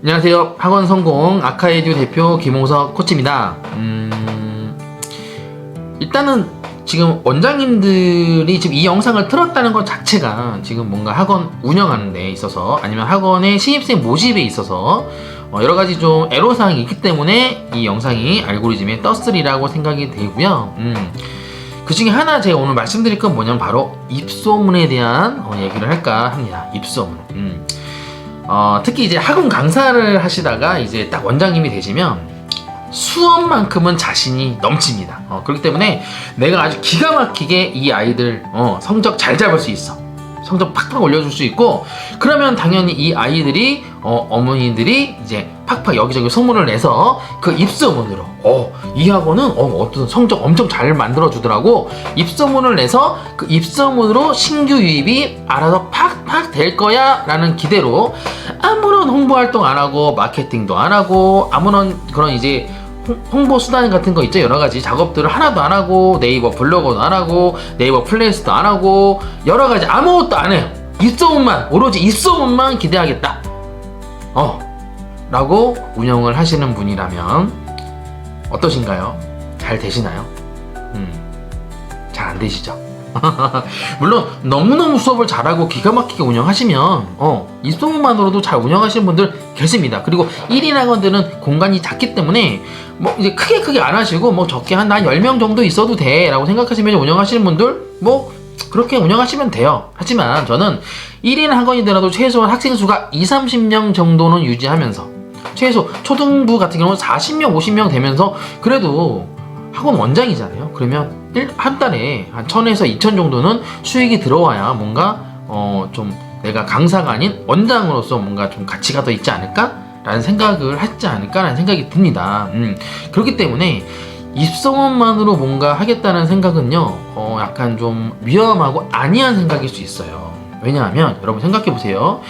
안녕하세요. 학원 성공 아카에듀 대표 김홍석 코치입니다. 음, 일단은 지금 원장님들이 지금 이 영상을 틀었다는 것 자체가 지금 뭔가 학원 운영하는 데 있어서 아니면 학원의 신입생 모집에 있어서 어, 여러 가지 좀 애로사항이 있기 때문에 이 영상이 알고리즘에 떴으리라고 생각이 되고요. 음, 그 중에 하나 제가 오늘 말씀드릴 건 뭐냐면 바로 입소문에 대한 어, 얘기를 할까 합니다. 입소문. 음. 어, 특히 이제 학원 강사를 하시다가 이제 딱 원장님이 되시면 수업만큼은 자신이 넘칩니다. 어, 그렇기 때문에 내가 아주 기가 막히게 이 아이들 어, 성적 잘 잡을 수 있어. 성적 팍팍 올려줄 수 있고 그러면 당연히 이 아이들이 어, 어머니들이 이제 팍팍 여기저기 소문을 내서 그 입소문으로. 어, 이 학원은 어, 어떤 성적 엄청 잘 만들어 주더라고. 입소문을 내서 그 입소문으로 신규 유입이 알아서 팍팍 될 거야 라는 기대로 아무런 홍보 활동 안 하고 마케팅도 안 하고 아무런 그런 이제 홍- 홍보 수단 같은 거 있죠? 여러 가지 작업들을 하나도 안 하고 네이버 블로그도 안 하고 네이버 플레이스도 안 하고 여러 가지 아무것도 안 해요. 입소문만 오로지 입소문만 기대하겠다. 어 라고 운영을 하시는 분이라면 어떠신가요? 잘 되시나요? 음, 잘 안 되시죠? 물론 너무너무 수업을 잘하고 기가 막히게 운영하시면 어, 입소문만으로도 잘 운영하시는 분들 계십니다. 그리고 1인 학원들은 공간이 작기 때문에 뭐 이제 크게 크게 안 하시고 뭐 적게 한난 10명 정도 있어도 돼라고 생각하시면 운영하시는 분들 뭐 그렇게 운영하시면 돼요. 하지만 저는 1인 학원이더라도 최소한 학생 수가 2, 30명 정도는 유지하면서 최소 초등부 같은 경우는 40명, 50명 되면서 그래도 학원 원장이잖아요. 그러면 일- 한 달에 한 1000에서 2000 정도는 수익이 들어와야 뭔가 어 좀 내가 강사가 아닌 원장으로서 뭔가 좀 가치가 더 있지 않을까 라는 생각을 하지 않을까라는 생각이 듭니다. 음, 그렇기 때문에 입소문만으로 뭔가 하겠다는 생각은요, 어, 약간 좀 위험하고 아니한 생각일 수 있어요. 왜냐하면 여러분 생각해 보세요.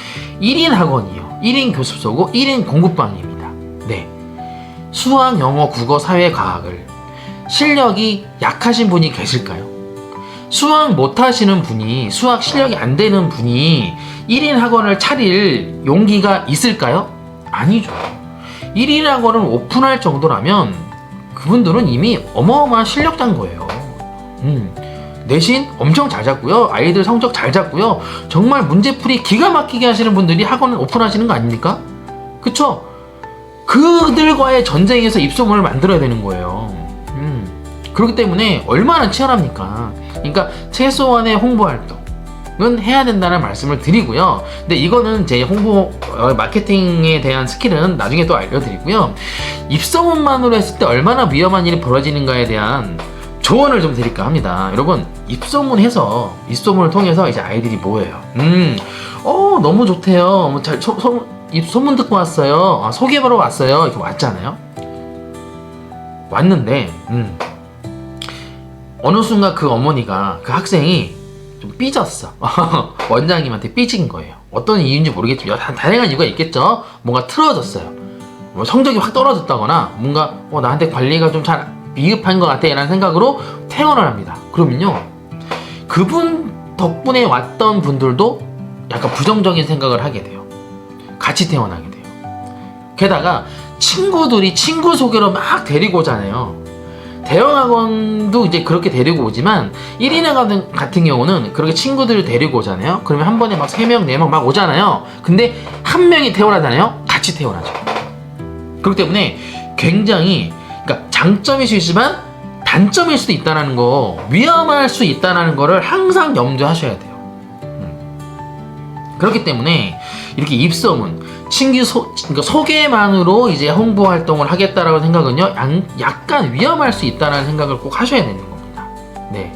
1인 학원이요. 1인 교습소고 1인 공부방입니다. 네. 수학, 영어, 국어, 사회, 과학을 실력이 약하신 분이 계실까요? 수학 못 하시는 분이, 수학 실력이 안 되는 분이 1인 학원을 차릴 용기가 있을까요? 아니죠. 1인 학원을 오픈할 정도라면 그분들은 이미 어마어마한 실력자인 거예요. 음. 내신 엄청 잘 잡고요. 아이들 성적 잘 잡고요. 정말 문제풀이 기가 막히게 하시는 분들이 학원을 오픈하시는 거 아닙니까? 그쵸? 그들과의 전쟁에서 입소문을 만들어야 되는 거예요. 음. 그렇기 때문에 얼마나 치열합니까? 그러니까 최소한의 홍보 활동 은 해야 된다는 말씀을 드리고요. 근데 이거는 제 홍보 어, 마케팅에 대한 스킬은 나중에 또 알려드리고요. 입소문만으로 했을 때 얼마나 위험한 일이 벌어지는가에 대한 조언을 좀 드릴까 합니다. 여러분, 입소문해서, 입소문을 통해서 이제 아이들이 뭐예요? 음, 어, 너무 좋대요. 뭐 잘, 소, 소, 입 소문 듣고 왔어요. 아, 소개하러 왔어요. 이렇게 왔잖아요. 왔는데, 음, 어느 순간 그 어머니가, 그 학생이 좀 삐졌어. 원장님한테 삐진 거예요. 어떤 이유인지 모르겠지만, 다- 다양한 이유가 있겠죠? 뭔가 틀어졌어요. 뭐 성적이 확 떨어졌다거나, 뭔가, 어, 나한테 관리가 좀잘 미흡한 것 같아. 라는 생각으로 퇴원을 합니다. 그러면요, 그분 덕분에 왔던 분들도 약간 부정적인 생각을 하게 돼요. 같이 퇴원하게 돼요. 게다가 친구들이 친구 소개로 막 데리고 오잖아요. 대형 학원도 이제 그렇게 데리고 오지만 1인 학원 같은 경우는 그렇게 친구들을 데리고 오잖아요. 그러면 한 번에 막 3명, 4명 막 오잖아요. 근데 한 명이 퇴원하잖아요. 같이 퇴원하죠. 그렇기 때문에 굉장히 그러니까 장점일 수 있지만 단점일 수도 있다는 거, 위험할 수 있다는 거를 항상 염두하셔야 돼요. 음. 그렇기 때문에 이렇게 입소문, 친구 소, 그러니까 소개만으로 이제 홍보 활동을 하겠다라고 생각은요, 양- 약간 위험할 수 있다는 생각을 꼭 하셔야 되는 겁니다. 네.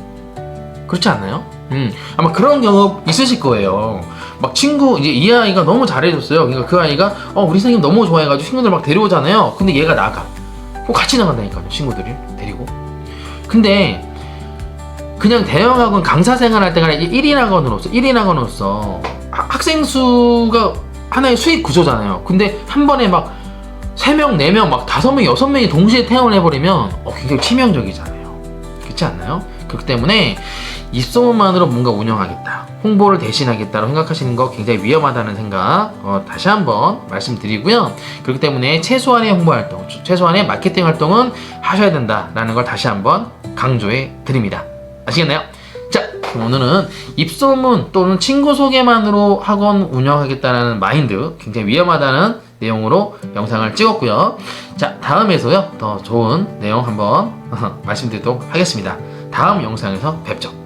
그렇지 않나요? 음, 아마 그런 경우 있으실 거예요. 막 친구, 이제 이 아이가 너무 잘해줬어요. 그러니까 그 아이가, 어, 우리 선생님 너무 좋아해가지고 친구들 막 데려오잖아요. 근데 얘가 나가. 꼭 같이 나간다니까요, 친구들을 데리고. 근데, 그냥 대형학원 강사 생활할 때가 아니라 1인 학원으로서, 1인 학원으로서 하- 학생 수가 하나의 수익 구조잖아요. 근데 한 번에 막 3명, 4명, 막 5명, 6명이 동시에 퇴원해버리면 어, 굉장히 치명적이잖아요. 그렇지 않나요? 그렇기 때문에 입소문만으로 뭔가 운영하겠다, 홍보를 대신하겠다고 생각하시는 거 굉장히 위험하다는 생각 어, 다시 한번 말씀드리고요. 그렇기 때문에 최소한의 홍보 활동, 최소한의 마케팅 활동은 하셔야 된다라는 걸 다시 한번 강조해 드립니다. 아시겠나요? 자, 오늘은 입소문 또는 친구 소개만으로 학원 운영하겠다는 마인드 굉장히 위험하다는 내용으로 영상을 찍었고요. 자, 다음에서요 더 좋은 내용 한번 말씀드리도록 하겠습니다. 다음 영상에서 뵙죠.